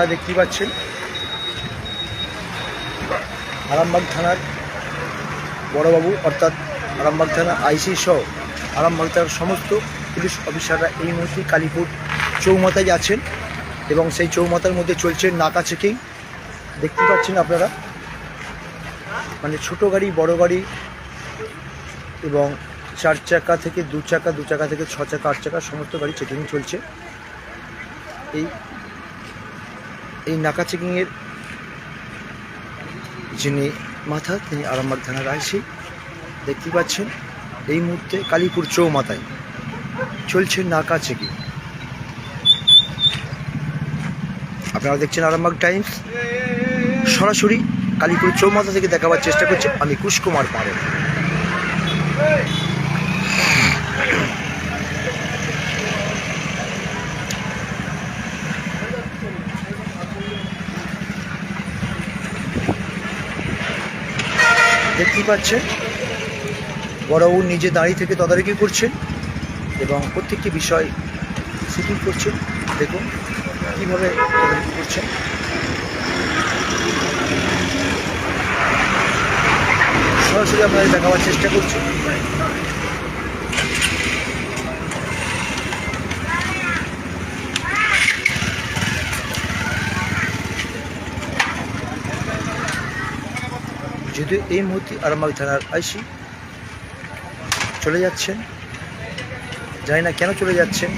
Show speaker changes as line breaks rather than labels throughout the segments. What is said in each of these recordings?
আপনারা দেখতেই পাচ্ছেন। আরামবাগ থানার বড়বাবু, অর্থাৎ আরামবাগ থানা আইসি সহ আরামবাগ থানার সমস্ত পুলিশ অফিসাররা এই মুহূর্তে কালীপুর চৌমাথায় যাচ্ছেন এবং সেই চৌমাথার মধ্যে চলছে নাকা চেকিং। দেখতে পাচ্ছেন আপনারা। মানে ছোট গাড়ি, বড় গাড়ি এবং চার চাকা থেকে দু চাকা দু চাকা থেকে ছ চাকা, আট চাকা সমস্ত গাড়ি চেকিং চলছে। এই এই নাকা চেকিংয়ের যিনি মাথা, তিনি আরামবাগ থানার আইসি। দেখতে পাচ্ছেন, এই মুহূর্তে কালীপুর চৌমাথায় চলছে নাকা চেকিং। আপনারা দেখছেন আরামবাগ টাইমস। সরাসরি কালীপুর চৌমাথা থেকে দেখাবার চেষ্টা করছে আমি কুশকুমার পারো দেখতেই পাচ্ছেন। বড়বাবু নিজে দাঁড়িয়ে থেকে তদারকি করছেন এবং প্রত্যেকটি বিষয় শুটিং করছেন। দেখুন, কীভাবে তদারকি করছেন। সরাসরি আপনাদের দেখাবার চেষ্টা করছি। যদিও এই মুহূর্তে আরামবাগ থানার আইসি চলে যাচ্ছেন। জানি না কেন চলে যাচ্ছেন।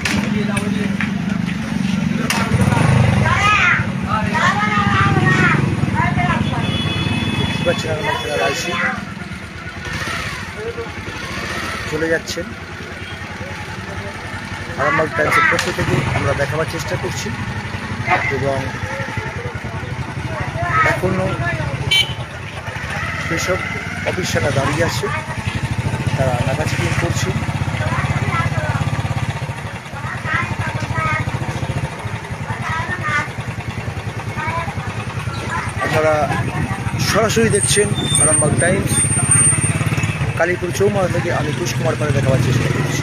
আইসি চলে যাচ্ছেন। আরামবাগ টাইমসের পক্ষ থেকে আমরা দেখাবার চেষ্টা করছি এবং এখনও সেসব অফিসাররা দাঁড়িয়ে আছে। তারা নাকাচিকিং করছে। আপনারা সরাসরি দেখছেন আরামবাগ টাইমস। কালীপুর চৌমাথা থেকে আমি কুশ কুমার পারে দেখাবার চেষ্টা করছি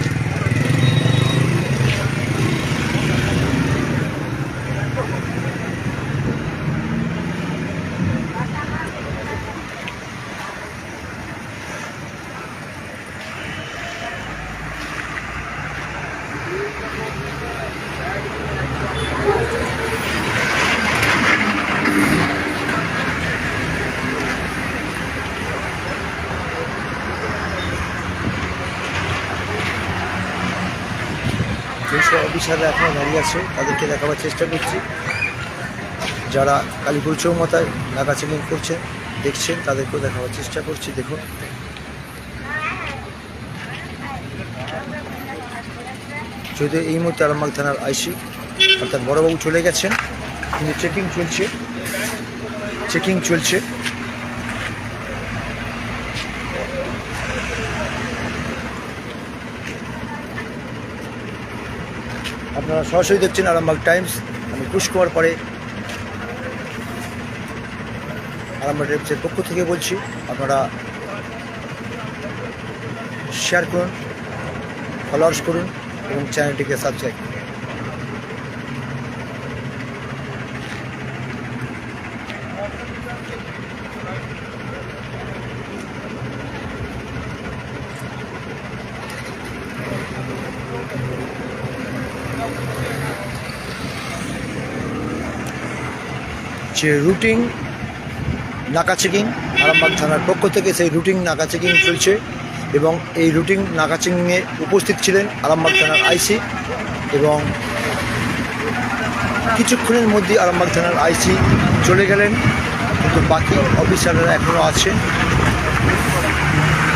যেসব অফিসাররা এখনও দাঁড়িয়ে আছে, তাদেরকে দেখাবার চেষ্টা করছি। যারা কালীপুর চৌমাথায় নাকা চেকিং করছে, দেখছেন, তাদেরকেও দেখাবার চেষ্টা করছি, দেখুন। যদিও এই মুহূর্তে আরামবাগ থানার আইসি, অর্থাৎ বড়বাবু চলে গেছেন, কিন্তু চেকিং চলছে চেকিং চলছে। আপনারা সরাসরি দেখছেন আরামবাগ টাইমস। আমি কুশ কুমার পরে আরামবাগ টাইমসের পক্ষ থেকে বলছি, আপনারা শেয়ার করুন ফলোয়ার্স করুন এবং চ্যানেলটিকে সাবস্ক্রাইব যে রুটিং নাকা চেকিং। আরামবাগ থানার পক্ষ থেকে সেই রুটিং নাকা চেকিং চলছে এবং এই রুটিং নাকা চেকিংয়ে উপস্থিত ছিলেন আরামবাগ থানার আইসি এবং কিছুক্ষণের মধ্যে আরামবাগ থানার আইসি চলে গেলেন, কিন্তু বাকি অফিসাররা এখনও আছেন।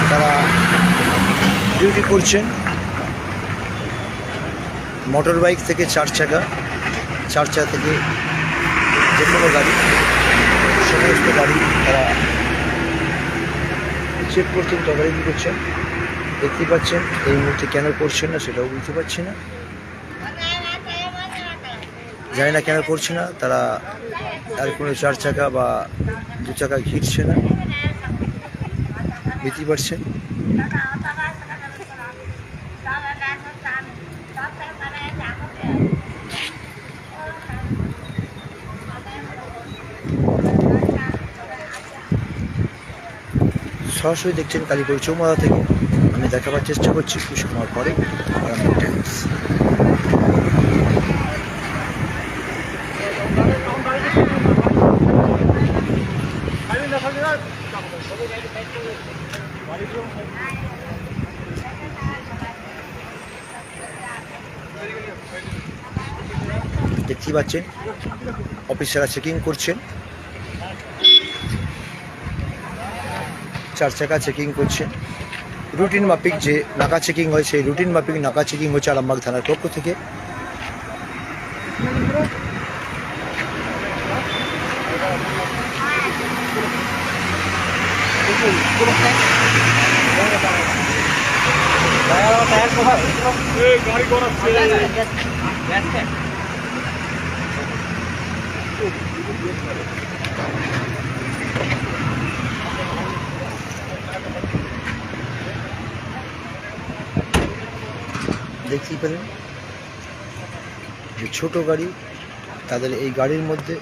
তারা ডিউটি করছেন। মোটর বাইক থেকে চার চাকা চার চাকা থেকে যে কোনো গাড়ি, সমস্ত গাড়ি তারা চেক করছেন, তদারকি করছেন। দেখতে পাচ্ছেন, এই মুহূর্তে কেন করছেন না সেটাও বুঝতে পারছি না। জানি না কেন করছে না, তারা আর কোনো চার চাকা বা দু চাকা ঘিরছে না। বুঝতে পারছেন? সরাসরি দেখছেন কালীপুর চৌমাথা থেকে। আমি দেখাবার চেষ্টা করছি সময় পরে টাইমস দেখতেই পাচ্ছেন অফিসাররা চেকিং করছেন। চার চাকা চেকিং করছে। রুটিন মাফিক যে নাকা চেকিং হয়, সেই রুটিন মাফিক নাকা চেকিং হচ্ছে আরামবাগ থানার পক্ষ থেকে। দেখতেই পেলেন। যে ছোট গাড়ি, তাদের এই গাড়ির মধ্যে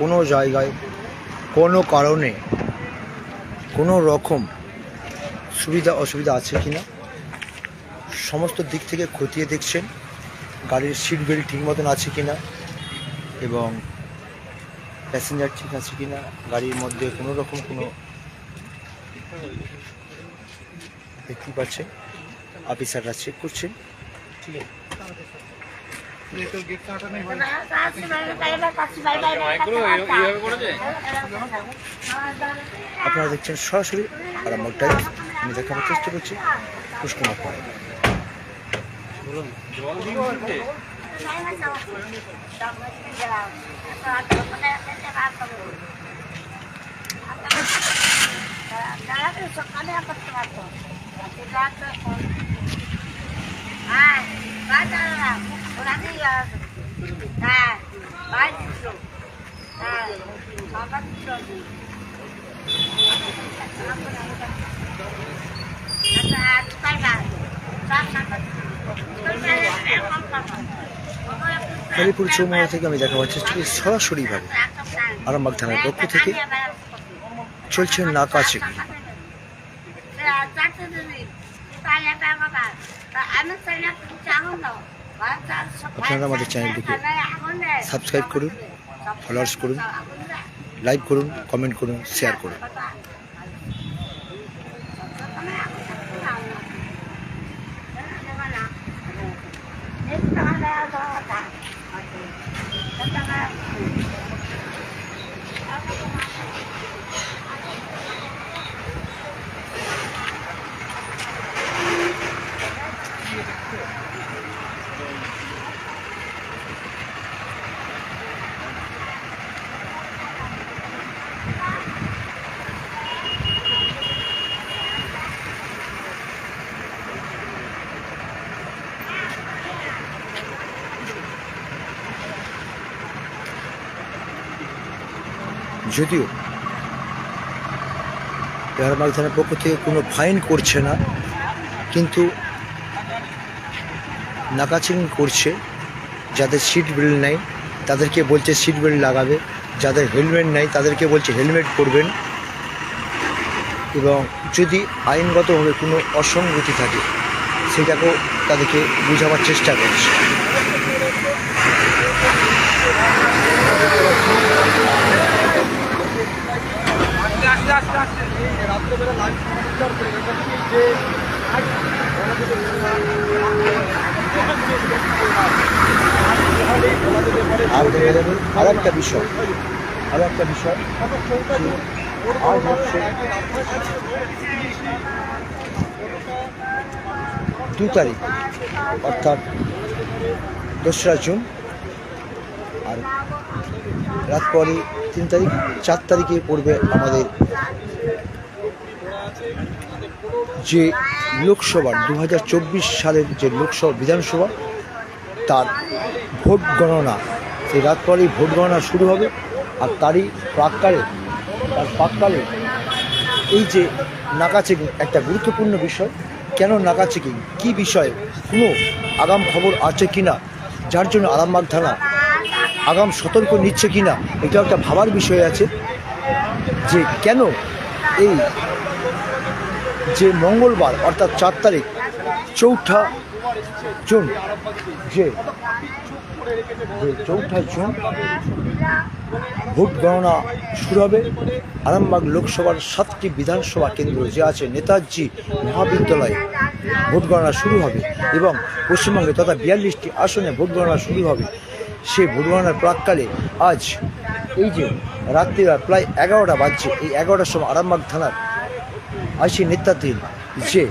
কোনো জায়গায়, কোনো কারণে, কোনো রকম সুবিধা অসুবিধা আছে কি না সমস্ত দিক থেকে খতিয়ে দেখছেন, গাড়ির সিট বেল্ট ঠিক মতন আছে কি না এবং প্যাসেঞ্জার ঠিক আছে কি না গাড়ির মধ্যে কোনো রকম কোনো দেখতেই পাচ্ছেন অফিসাররা চেক করছেন। আপনারা দেখছেন সরাসরি আরামবাগ টাইমস। আমি দেখানোর চেষ্টা করছি পুষ্কুমার পাড়া
সকালে
কালীপুর চৌমাথা থেকে আমি দেখাবার চেষ্টা করি সরাসরিভাবে আরামবাগ থানার পক্ষ থেকে চলছে নাকা
আপনারা আমাদের চ্যানেলটিকে
সাবস্ক্রাইব করুন ফলোয়ার্স করুন লাইক করুন কমেন্ট করুন শেয়ার করুন। যদিও আরামবাগ থানার পক্ষ থেকে কোনো ফাইন করছে না, কিন্তু নাকা চেকিং করছে, যাদের সিট বেল্ট নেই, তাদেরকে বলছে সিট বেল্ট লাগাবে, যাদের হেলমেট নেই, তাদেরকে বলছে হেলমেট পরবেন। এবং যদি আইনগতভাবে কোনো অসঙ্গতি থাকে, সেটাকেও তাদেরকে বোঝাবার চেষ্টা করছে। আর একটা বিষয় আর একটা বিষয় দু তারিখ অর্থাৎ দোসরা জুন আর রাত পরে তিন তারিখ, চার তারিখে পড়বে আমাদের যে লোকসভার দু হাজার চব্বিশ সালের যে লোকসভা, বিধানসভা, তার ভোট গণনা। সেই রাত পরেই ভোট গণনা শুরু হবে আর তারই প্রাককালে, তার প্রাককালে এই যে নাকা চেকিং একটা গুরুত্বপূর্ণ বিষয়। কেন নাকা চেকিং? কী বিষয়ে কোনো আগাম খবর আছে কি না যার জন্য আরামবাগ থানা আগাম সতর্ক নিচ্ছে কি না এটা একটা ভাবার বিষয় আছে যে কেন এই যে মঙ্গলবার, অর্থাৎ চার তারিখ, চৌঠা জুন যে চৌঠা জুন ভোট গণনা শুরু হবে, আরামবাগ লোকসভার সাতটি বিধানসভা কেন্দ্র যে আছে, নেতাজি মহাবিদ্যালয়ে ভোট গণনা শুরু হবে এবং পশ্চিমবঙ্গে তথা বিয়াল্লিশটি আসনে ভোট গণনা শুরু হবে। সে ভোট গণনার প্রাককালে আজ এই যে রাত্রিরা প্রায় এগারোটা বাজছে, এই এগারোটার সময় আরামবাগ থানার আইসি নেতাধীন যে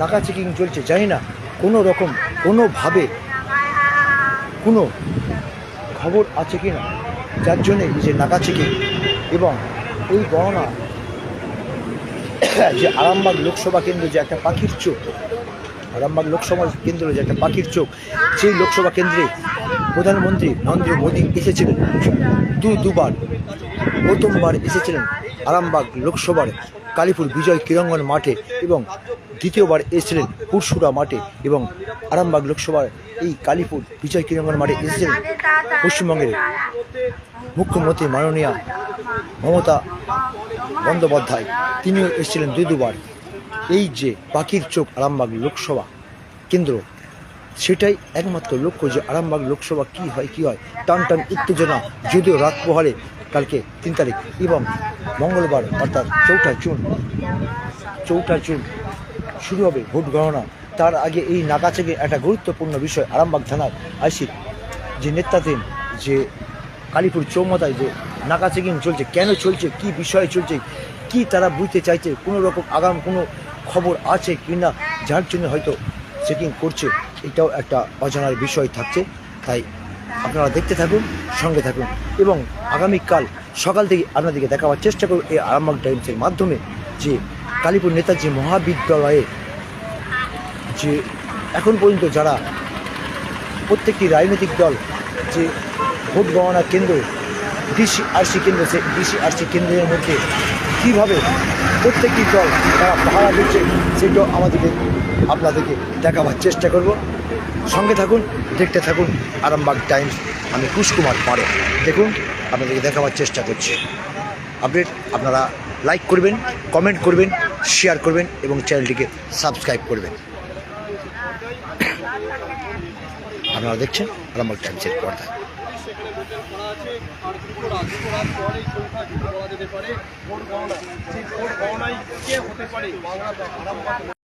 নাকা চেকিং চলছে, জানি না কোনো রকম, কোনোভাবে কোনো খবর আছে কি না, যার জন্যে যে নাকা চেকিং এবং এই গণনা যে আরামবাগ লোকসভা কেন্দ্র যে একটা পাখির চোখ, আরামবাগ লোকসভা কেন্দ্র যে একটা পাখির চোখ, সেই লোকসভা কেন্দ্রে প্রধানমন্ত্রী নরেন্দ্র মোদী এসেছিলেন। দু, দুবার, প্রথমবার এসেছিলেন আরামবাগ লোকসভার কালীপুর বিজয় ক্রীড়াঙ্গন মাঠে এবং দ্বিতীয়বার এসেছিলেন পুরসুরা মাঠে এবং আরামবাগ লোকসভার এই কালীপুর বিজয় ক্রীড়াঙ্গন মাঠে এসেছিলেন পশ্চিমবঙ্গের মুখ্যমন্ত্রী মাননীয়া মমতা বন্দ্যোপাধ্যায়। তিনিও এসেছিলেন দুই দুবার। এই যে পাখির চোখ আরামবাগ লোকসভা কেন্দ্র সেটাই একমাত্র লক্ষ্য যে আরামবাগ লোকসভা কি হয় কি হয়। টান টান উত্তেজনা যদিও রাত পোহালে কালকে তিন তারিখ এবং মঙ্গলবার অর্থাৎ চৌঠা জুন চৌঠা জুন শুরু হবে ভোট গণনা। তার আগে এই নাকা থেকে একটা গুরুত্বপূর্ণ বিষয়, আরামবাগ থানার আইসি যে নেতাধীন যে কালীপুর চৌমাথায় যে নাকা চেকিং চলছে, কেন চলছে, কি বিষয়ে চলছে, কি তারা বুঝতে চাইছে, কোনো রকম আগাম কোনো খবর আছে কি না যার জন্য হয়তো চেকিং করছে। এটাও একটা অজানার বিষয় থাকছে। তাই আপনারা দেখতে থাকুন, সঙ্গে থাকুন এবং আগামীকাল সকাল থেকে আপনাদেরকে দেখাবার চেষ্টা করব এই আরামবাগ টাইমসের মাধ্যমে যে কালীপুর নেতাজি মহাবিদ্যালয়ে যে এখন পর্যন্ত যারা প্রত্যেকটি রাজনৈতিক দল যে ভোট গণনা কেন্দ্র, ডিসি ডিসিআরসি কেন্দ্র, সে ডিসি ডিসিআরসি কেন্দ্রের মধ্যে কীভাবে প্রত্যেকটি দল তারা পাহারা দিচ্ছে, সেটাও আমাদেরকে, আপনাদেরকে দেখাবার চেষ্টা করব। সঙ্গে থাকুন, দেখতে থাকুন, আরামবাগ টাইমস, আমি কুশকুমার পারে দেখুন, আপনাদেরকে দেখাবার চেষ্টা করছি। আপডেট আপনারা লাইক করবেন, কমেন্ট করবেন, শেয়ার করবেন এবং চ্যানেলটিকে সাবস্ক্রাইব করবেন। আপনারা দেখছেন আরামবাগ টাইমসের পর্দায়।
আছে, আর দুটো রাত দুটো রাত পরে সংখ্যা দুটো বলা যেতে পারে। ভোট গণনা, সেই ভোট গণনায় কে হতে পারে? বাংলা